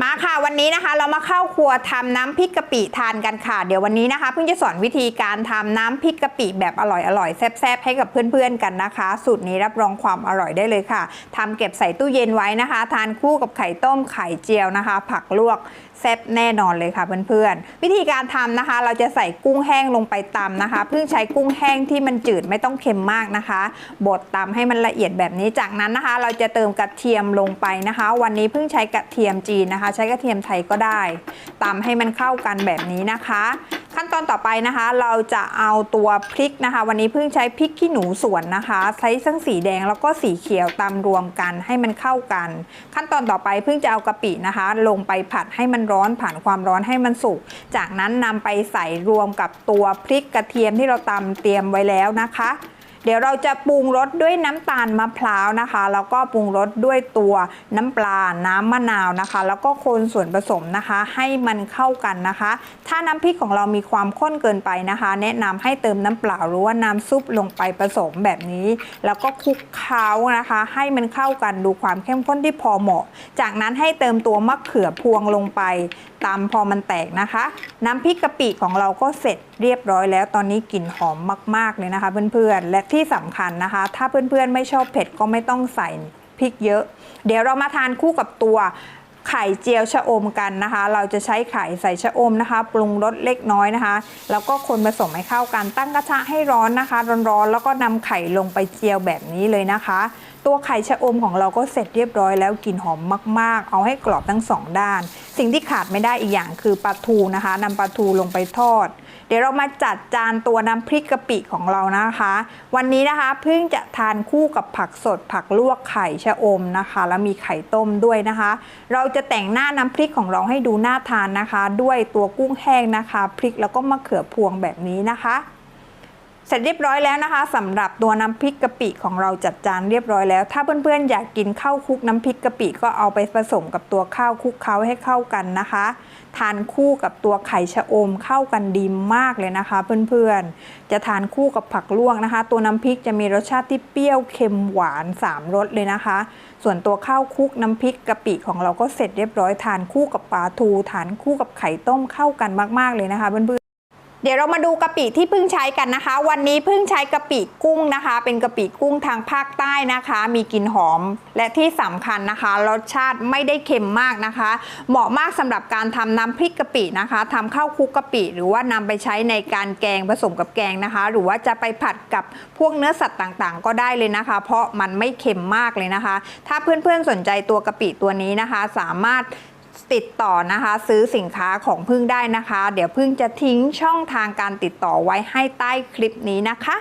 มาค่ะวันนี้นะคะเรามาเข้าครัวทำน้ำพริกกะปิทานกันค่ะ เดี๋ยววันนี้นะคะเพิ่งจะสอนวิธีการทำน้ำพริกกะปิแบบอร่อยๆแซ่บๆให้กับเพื่อนๆกันนะคะ สูตรนี้รับรองความอร่อยได้เลยค่ะทำเก็บใส่ตู้เย็นไว้นะคะ ทานคู่กับไข่ต้มไข่เจียวนะคะ ผักลวกแซ่บแน่นอนเลยค่ะเพื่อนๆวิธีการทำนะคะ เราจะใส่กุ้งแห้งลงไปตำนะคะ เพิ่งใช้กุ้งแห้งที่มันจืดไม่ต้องเค็มมากนะคะบดตำให้มันละเอียดแบบนี้จากนั้นนะคะ เราจะเติมกระเทียมลงไปนะคะ วันนี้เพิ่งใช้กระเทียมจีนนะคะใช้กระเทียมไทยก็ได้ตำให้มันเข้ากันแบบนี้นะคะ ขั้นตอนต่อไปนะคะ เราจะเอาตัวพริกนะคะ วันนี้เพิ่งใช้พริกขี้หนูสวนนะคะ ใช้ทั้งสีแดงแล้วก็สีเขียวตำรวมกันให้มันเข้ากัน ขั้นตอนต่อไปเพิ่งจะเอากะปินะคะ ลงไปผัดให้มันร้อนผ่านความร้อนให้มันสุก จากนั้นนำไปใส่รวมกับตัวพริกกระเทียมที่เราตำเตรียมไว้แล้วนะคะ เดี๋ยวเราจะปรุงรสด้วยน้ำตาลมะพร้าวนะคะ แล้วก็ปรุงรสด้วยตัวน้ำปลา น้ำมะนาวนะคะ แล้วก็คนส่วนผสมนะคะ ให้มันเข้ากันนะคะ ถ้าน้ำพริกของเรามีความข้นเกินไปนะคะ แนะนำให้เติมน้ำเปล่าหรือว่าน้ำซุปลงไปผสมแบบนี้ แล้วก็คลุกเคล้านะคะ ให้มันเข้ากันดูความเข้มข้นที่พอเหมาะ จากนั้นให้เติมตัวมะเขือพวงลงไปตามพอมันแตกนะคะ น้ำพริกกะปิของเราก็เสร็จเรียบร้อยแล้วตอนนี้กลิ่นหอมมาก ๆเลยนะคะเพื่อนๆและที่สำคัญนะคะ ถ้าเพื่อนๆไม่ชอบเผ็ดก็ไม่ต้องใส่พริกเยอะ เดี๋ยวเรามาทานคู่กับตัวไข่เจียวชะอมกันนะคะ เราจะใช้ไข่ใส่ชะอมนะคะ ปรุงรสเล็กน้อยนะคะ แล้วก็คนผสมให้เข้ากัน ตั้งกระทะให้ร้อนนะคะ ร้อนๆ แล้วก็นำไข่ลงไปเจียวแบบนี้เลยนะคะ ตัวไข่ชะอมของเราก็เสร็จเรียบร้อยแล้วกลิ่นหอมมาก ๆ เอาให้กรอบทั้งสองด้าน สิ่งที่ขาดไม่ได้อีกอย่างคือปลาทูนะคะนำปลาทูลงไปทอด เดี๋ยวเรามาจัดจานตัวน้ำพริกกะปิของเรานะคะ วันนี้นะคะเพิ่งจะทานคู่กับผักสด ผักลวกไข่ชะอมนะคะ แล้วมีไข่ต้มด้วยนะคะ เราจะแต่งหน้าน้ำพริกของเราให้ดูน่าทานนะคะ ด้วยตัวกุ้งแห้งนะคะ พริกแล้วก็มะเขือพวงแบบนี้นะคะ เสร็จเรียบร้อยแล้วนะคะสำหรับตัวน้ำพริกกะปิของเราจัดจานเรียบร้อยแล้ว ถ้าเพื่อนๆอยากกินข้าวคลุกน้ำพริกกะปิก็เอาไปผสมกับตัวข้าวคลุกเคล้าให้เข้ากันนะคะ ทานคู่กับตัวไข่ชะอมเข้ากันดีมากเลยนะคะ เพื่อนๆ จะทานคู่กับผักลวกนะคะ ตัวน้ำพริกจะมีรสชาติที่เปรี้ยวเค็มหวาน 3รสเลยนะคะ ส่วนตัวข้าวคลุกน้ำพริกกะปิของเราก็เสร็จเรียบร้อยทานคู่กับปลาทู ทานคู่กับไข่ต้มเข้ากันมาก ๆเลยนะคะเพื่อนๆ เดี๋ยวเรามาดูกะปิที่เพิ่งใช้กันนะคะ วันนี้เพิ่งใช้กะปิกุ้งนะคะ เป็นกะปิกุ้งทางภาคใต้นะคะ มีกลิ่นหอมและที่สำคัญนะคะ รสชาติไม่ได้เค็มมากนะคะ เหมาะมากสำหรับการทำน้ำพริกกะปินะคะทำข้าวคุกกะปิ หรือว่านำไปใช้ในการแกงผสมกับแกงนะคะ หรือว่าจะไปผัดกับพวกเนื้อสัตว์ต่างๆ ก็ได้เลยนะคะ เพราะมันไม่เค็มมากเลยนะคะ ถ้าเพื่อนๆสนใจตัวกะปิตัวนี้นะคะ สามารถ ติดต่อนะคะ ซื้อสินค้าของพึ่งได้นะคะ เดี๋ยวพึ่งจะทิ้งช่องทางการติดต่อไว้ให้ใต้คลิปนี้นะคะ